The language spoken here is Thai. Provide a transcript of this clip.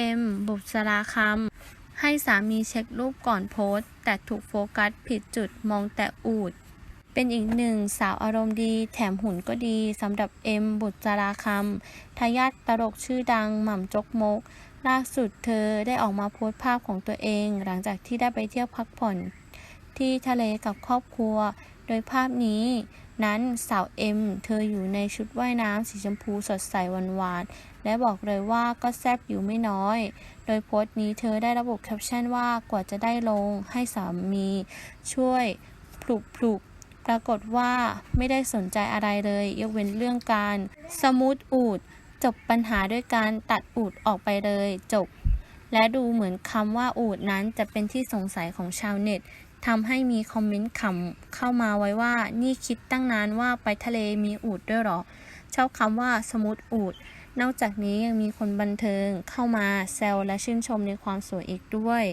เอ็มบุษราคำให้สามีเช็ครูปก่อนโพสต์แต่ถูกโฟกัสผิดจุดมองแต่อูด เป็นอีกหนึ่งสาวอารมณ์ดีแถมหุ่นก็ดีสำหรับเอ็มบุษราคำทายาทตลกชื่อดังหม่ำจกมก ล่าสุดเธอได้ออกมาโพสต์ภาพของตัวเอง หลังจากที่ได้ไปเที่ยวพักผ่อน ที่ทะเลกับครอบครัว โดยภาพนี้ นั้นสาวเอ็มเธออยู่ในชุดว่ายน้ำสีชมพูสดใสหวานๆและบอกเลยว่าก็แซบอยู่ไม่น้อย โดยโพสต์นี้เธอได้ระบุแคปชั่นว่ากว่าจะได้ลงให้สามีช่วยปลุกปลุกปรากฏว่าไม่ได้สนใจอะไรเลย ยกเว้นเรื่องการสมูทอูด จบปัญหาด้วยการตัดอูดออกไปเลยจบและดูเหมือนคำว่าอูดนั้นจะเป็นที่สงสัยของชาวเน็ต ทำให้มีคอมเมนต์ขำเข้ามาไว้ว่า นี่คิดตั้งนานว่าไปทะเลมีอูดด้วยหรอ ชอบคำว่าสมุดอูด นอกจากนี้ยังมีคนบันเทิงเข้ามาแซวและชื่นชมในความสวยอีกด้วย